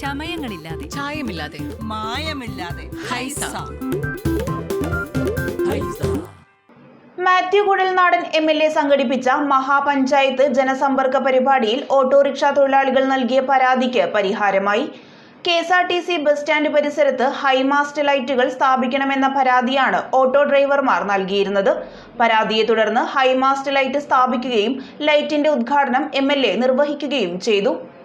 ചമയങ്ങളില്ലാതെ. ചായമില്ലാതെ. മായമില്ലാതെ. Haiza. Mathew Kuzhalnadan M L A സംഘടിപ്പിച്ച മഹാപഞ്ചായത്ത് ജനസമ്പർക്ക പരിപാടിയിൽ ഓട്ടോറിക്ഷ തൊഴിലാളികൾ നൽകിയ പരാതിക്ക് പരിഹാരമായി. K S R T C bus stand പരിസരത്ത് ഹൈമാസ്റ്റ് ലൈറ്റുകൾ സ്ഥാപിക്കണമെന്ന പരാതിയാണ് ഓട്ടോ ഡ്രൈവർമാർ നൽകിയിരുന്നത്. പരാതിയെ തുടർന്ന് ഹൈമാസ്റ്റ് ലൈറ്റ് സ്ഥാപിക്കുകയും ലൈറ്റിന്റെ ഉദ്ഘാടനം എം എൽ എ നിർവഹിക്കുകയും ചെയ്തു.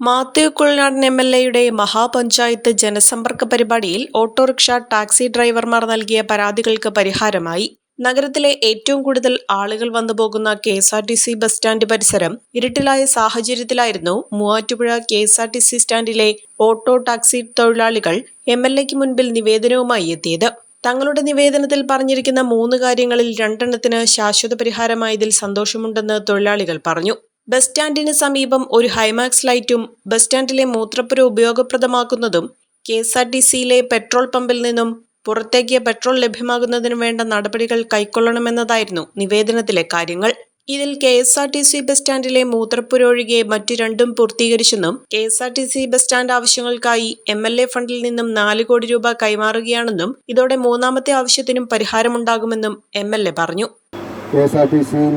മാത്യു കുഴൽനാടൻ എം എൽ എയുടെ മഹാപഞ്ചായത്ത് ജനസമ്പർക്ക പരിപാടിയിൽ ഓട്ടോറിക്ഷ ടാക്സി ഡ്രൈവർമാർ നൽകിയ പരാതികൾക്ക് പരിഹാരമായി. നഗരത്തിലെ ഏറ്റവും കൂടുതൽ ആളുകൾ വന്നുപോകുന്ന K S R T C bus stand പരിസരം ഇരുട്ടിലായ സാഹചര്യത്തിലായിരുന്നു Muvattupuzha K S R T C സ്റ്റാൻഡിലെ auto taxi തൊഴിലാളികൾ എം എൽ എക്ക് മുൻപിൽ നിവേദനവുമായി എത്തിയത്. തങ്ങളുടെ നിവേദനത്തിൽ പറഞ്ഞിരിക്കുന്ന മൂന്ന് കാര്യങ്ങളിൽ രണ്ടെണ്ണത്തിന് ശാശ്വത പരിഹാരമായതിൽ സന്തോഷമുണ്ടെന്ന് തൊഴിലാളികൾ പറഞ്ഞു. ബസ് സ്റ്റാൻഡിന് സമീപം ഒരു ഹൈമാക്സ് ലൈറ്റും ബസ് സ്റ്റാൻഡിലെ മൂത്രപ്പുര ഉപയോഗപ്രദമാക്കുന്നതും കെ എസ് ആർ ടി സിയിലെ പെട്രോൾ പമ്പിൽ നിന്നും പുറത്തേക്ക് പെട്രോൾ ലഭ്യമാകുന്നതിന് വേണ്ട നടപടികൾ കൈക്കൊള്ളണമെന്നതായിരുന്നു നിവേദനത്തിലെ കാര്യങ്ങൾ. ഇതിൽ K S R T C bus സ്റ്റാൻഡിലെ മൂത്രപ്പുര ഒഴികെ മറ്റു രണ്ടും പൂർത്തീകരിച്ചെന്നും K S R T C bus stand ആവശ്യങ്ങൾക്കായി എം എൽ എ ഫണ്ടിൽ നിന്നും നാല് കോടി രൂപ കൈമാറുകയാണെന്നും ഇതോടെ മൂന്നാമത്തെ ആവശ്യത്തിനും പരിഹാരമുണ്ടാകുമെന്നും എം എൽ എ പറഞ്ഞു.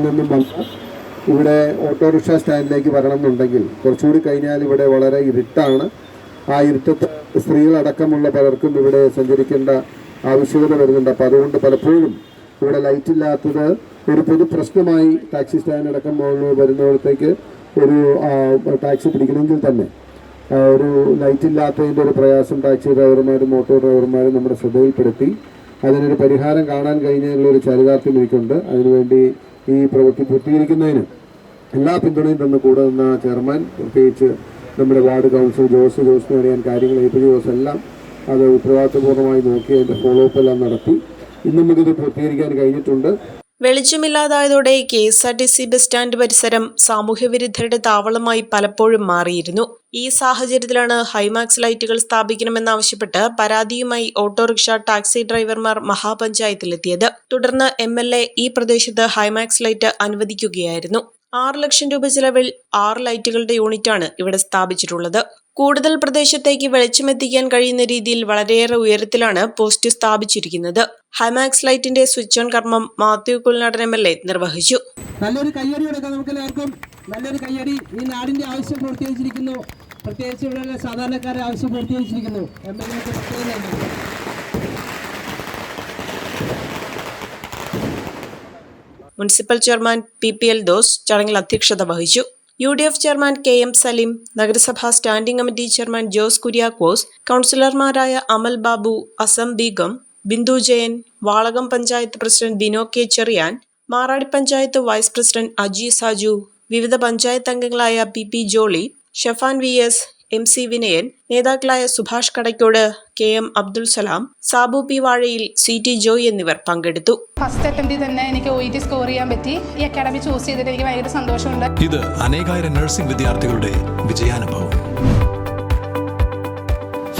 നിന്നും ഇവിടെ ഓട്ടോറിക്ഷ സ്റ്റാൻഡിലേക്ക് വരണം എന്നുണ്ടെങ്കിൽ കുറച്ചുകൂടി കഴിഞ്ഞാൽ ഇവിടെ വളരെ ഇരുട്ടാണ്. ആ ഇരുട്ടത്ത് സ്ത്രീകളടക്കമുള്ള പലർക്കും ഇവിടെ സഞ്ചരിക്കേണ്ട ആവശ്യകത വരുന്നുണ്ട്. അപ്പോൾ അതുകൊണ്ട് പലപ്പോഴും ഇവിടെ ലൈറ്റ് ഇല്ലാത്തത് ഒരു പൊതു പ്രശ്നമായി ടാക്സി സ്റ്റാൻഡ് അടക്കം വരുന്നിടത്തേക്ക് ഒരു ടാക്സി പിടിക്കണമെങ്കിൽ തന്നെ ഒരു ലൈറ്റ് ഇല്ലാത്തതിന്റെ ഒരു പ്രയാസം ടാക്സി ഡ്രൈവർമാരും ഓട്ടോ ഡ്രൈവർമാരും നമ്മുടെ ശ്രദ്ധയിൽപ്പെടുത്തി. അതിനൊരു പരിഹാരം കാണാൻ കഴിഞ്ഞതിനുള്ള ഒരു ചരിതാർത്ഥ്യം എനിക്കുണ്ട്. അതിനുവേണ്ടി ഈ പ്രവൃത്തി പൂർത്തീകരിക്കുന്നതിന് എല്ലാ പിന്തുണയും തന്നു. കൂടെ നിന്ന ചെയർമാൻ പ്രത്യേകിച്ച് നമ്മുടെ വാർഡ് കൗൺസിൽ ജോസ് ജോസിനെ അറിയാൻ കാര്യങ്ങൾ എ പി ജോസ് എല്ലാം അത് ഉത്തരവാദിത്വപൂർണമായി നോക്കി അതിന്റെ ഫോളോ അപ്പ് എല്ലാം നടത്തി. ഇന്നും നമുക്കിത് പൂർത്തീകരിക്കാൻ കഴിഞ്ഞിട്ടുണ്ട്. വെളിച്ചമില്ലാതായതോടെ K S R T C bus stand പരിസരം സാമൂഹ്യവിരുദ്ധരുടെ താവളമായി പലപ്പോഴും മാറിയിരുന്നു. ഈ സാഹചര്യത്തിലാണ് ഹൈമാക്സ് ലൈറ്റുകൾ സ്ഥാപിക്കണമെന്നാവശ്യപ്പെട്ട് പരാതിയുമായി ഓട്ടോറിക്ഷ ടാക്സി ഡ്രൈവർമാർ മഹാപഞ്ചായത്തിലെത്തിയത്. തുടർന്ന് എം ഈ പ്രദേശത്ത് ഹൈമാക്സ് ലൈറ്റ് അനുവദിക്കുകയായിരുന്നു. ആറ് ലക്ഷം രൂപ ചെലവിൽ ആറ് ലൈറ്റുകളുടെ യൂണിറ്റാണ് ഇവിടെ സ്ഥാപിച്ചിട്ടുള്ളത്. കൂടുതൽ പ്രദേശത്തേക്ക് വെളിച്ചമെത്തിക്കാൻ കഴിയുന്ന രീതിയിൽ വളരെയേറെ ഉയരത്തിലാണ് പോസ്റ്റ് സ്ഥാപിച്ചിരിക്കുന്നത്. ഹൈമാക്സ് ലൈറ്റിന്റെ സ്വിച്ച് ഓൺ കർമ്മം Mathew Kuzhalnadan M L A നിർവഹിച്ചു. നല്ലൊരു കയ്യടി കൊടുക്കാം നമുക്ക് എല്ലാവർക്കും. നല്ലൊരു കയ്യടി. ഈ നാടിന്റെ ആവശ്യം പൂർത്തീകരിച്ചിരിക്കുന്നു. പ്രത്യേകിച്ച് ഇവിടെയുള്ള സാധാരണക്കാരുടെ ആവശ്യം പൂർത്തീകരിച്ചിരിക്കുന്നു. എം എൽ എക്ക് municipal chairman P P Eldhose ചടങ്ങിൽ അധ്യക്ഷത വഹിച്ചു. U D F chairman K M Saleem നഗരസഭാ standing committee chairman Jose Kuriakose കൗൺസിലർമാരായ Amal Babu Azam Begum Bindu Jayan Valakom panchayat president Bino K Cherian Maradi panchayat vice president Aji Saju വിവിധ പഞ്ചായത്ത് അംഗങ്ങളായ P P Jolly Shafan V S M C Vinayan നേതാക്കളായ Subhash Kadakkode K M Abdul Salam Sabu P Vazhayil C T Joy എന്നിവർ പങ്കെടുത്തു. First അറ്റംപ്റ്റിൽ തന്നെ എനിക്ക് O T score ചെയ്യാൻ പറ്റി. ഈ അക്കാഡമി ചൂസ് ചെയ്തിട്ട് എനിക്ക് ഭയങ്കര സന്തോഷമുണ്ട്. ഇത് അനേകായിരം നഴ്സിംഗ് വിദ്യാർത്ഥികളുടെ വിജയാനുഭവം.